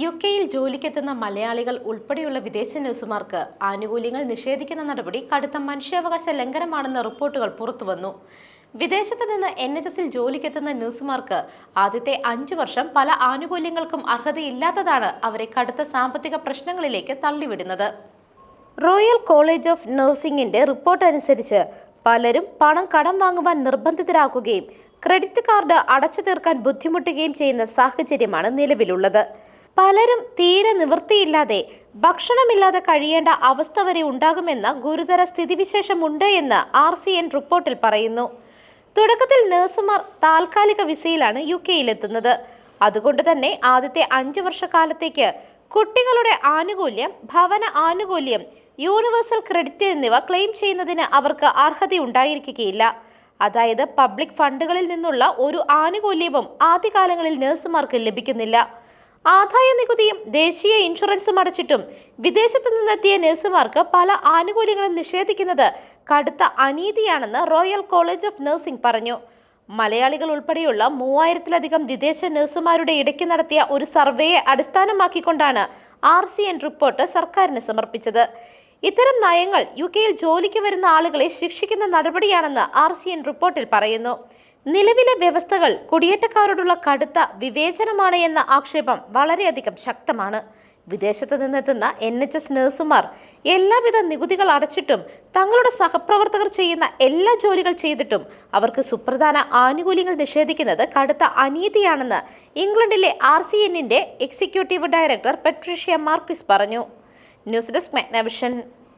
U കെയിൽ ജോലിക്കെത്തുന്ന മലയാളികൾ ഉൾപ്പെടെയുള്ള വിദേശ നഴ്സുമാർക്ക് ആനുകൂല്യങ്ങൾ നിഷേധിക്കുന്ന നടപടി കടുത്ത മനുഷ്യാവകാശ ലംഘനമാണെന്ന റിപ്പോർട്ടുകൾ പുറത്തുവന്നു. വിദേശത്ത് നിന്ന് എൻ എച്ച് എസിൽ ജോലിക്കെത്തുന്ന നഴ്സുമാർക്ക് ആദ്യത്തെ അഞ്ചു വർഷം പല ആനുകൂല്യങ്ങൾക്കും അർഹതയില്ലാത്തതാണ് അവരെ കടുത്ത സാമ്പത്തിക പ്രശ്നങ്ങളിലേക്ക് തള്ളിവിടുന്നത്. റോയൽ കോളേജ് ഓഫ് നഴ്സിംഗിന്റെ റിപ്പോർട്ട് അനുസരിച്ച് പലരും പണം കടം വാങ്ങുവാൻ നിർബന്ധിതരാക്കുകയും ക്രെഡിറ്റ് കാർഡ് അടച്ചു തീർക്കാൻ ബുദ്ധിമുട്ടുകയും ചെയ്യുന്ന സാഹചര്യമാണ് നിലവിലുള്ളത്. പലരും തീരെ നിവൃത്തിയില്ലാതെ ഭക്ഷണമില്ലാതെ കഴിയേണ്ട അവസ്ഥ വരെ ഉണ്ടാകുമെന്ന ഗുരുതര സ്ഥിതിവിശേഷമുണ്ട് എന്ന് ആർ സി എൻ റിപ്പോർട്ടിൽ പറയുന്നു. തുടക്കത്തിൽ നഴ്സുമാർ താൽക്കാലിക വിസയിലാണ് യു കെയിലെത്തുന്നത്. അതുകൊണ്ട് തന്നെ ആദ്യത്തെ അഞ്ചു വർഷക്കാലത്തേക്ക് കുട്ടികളുടെ ആനുകൂല്യം ഭവന ആനുകൂല്യം യൂണിവേഴ്സൽ ക്രെഡിറ്റ് എന്നിവ ക്ലെയിം ചെയ്യുന്നതിന് അവർക്ക് അർഹത ഉണ്ടായിരിക്കുകയില്ല അതായത് പബ്ലിക് ഫണ്ടുകളിൽ നിന്നുള്ള ഒരു ആനുകൂല്യവും ആദ്യകാലങ്ങളിൽ നഴ്സുമാർക്ക് ലഭിക്കുന്നില്ല. ആദായ നികുതിയും ദേശീയ ഇൻഷുറൻസും അടച്ചിട്ടും വിദേശത്തു നിന്നെത്തിയ നഴ്സുമാർക്ക് പല ആനുകൂല്യങ്ങളും നിഷേധിക്കുന്നത് കടുത്ത അനീതിയാണെന്ന് റോയൽ കോളേജ് ഓഫ് നഴ്സിംഗ് പറഞ്ഞു. മലയാളികൾ ഉൾപ്പെടെയുള്ള മൂവായിരത്തിലധികം വിദേശ നഴ്സുമാരുടെ ഇടയ്ക്ക് നടത്തിയ ഒരു സർവേയെ അടിസ്ഥാനമാക്കിക്കൊണ്ടാണ് ആർ സി എൻ റിപ്പോർട്ട് സർക്കാരിന് സമർപ്പിച്ചത്. ഇത്തരം നയങ്ങൾ യു കെയിൽ ജോലിക്ക് വരുന്ന ആളുകളെ ശിക്ഷിക്കുന്ന നടപടിയാണെന്ന് ആർ സി എൻ റിപ്പോർട്ടിൽ പറയുന്നു. നിലവിലെ വ്യവസ്ഥകൾ കുടിയേറ്റക്കാരോടുള്ള കടുത്ത വിവേചനമാണ് എന്ന ആക്ഷേപം വളരെയധികം ശക്തമാണ്. വിദേശത്ത് നിന്നെത്തുന്ന എൻ എച്ച് എസ് നഴ്സുമാർ എല്ലാവിധ നികുതികൾ അടച്ചിട്ടും തങ്ങളുടെ സഹപ്രവർത്തകർ ചെയ്യുന്ന എല്ലാ ജോലികൾ ചെയ്തിട്ടും അവർക്ക് സുപ്രധാന ആനുകൂല്യങ്ങൾ നിഷേധിക്കുന്നത് കടുത്ത അനീതിയാണെന്ന് ഇംഗ്ലണ്ടിലെ ആർ സി എന്നിന്റെ എക്സിക്യൂട്ടീവ് ഡയറക്ടർ പെട്രീഷ്യ മാർക്കിസ് പറഞ്ഞു. News desk Magnavision.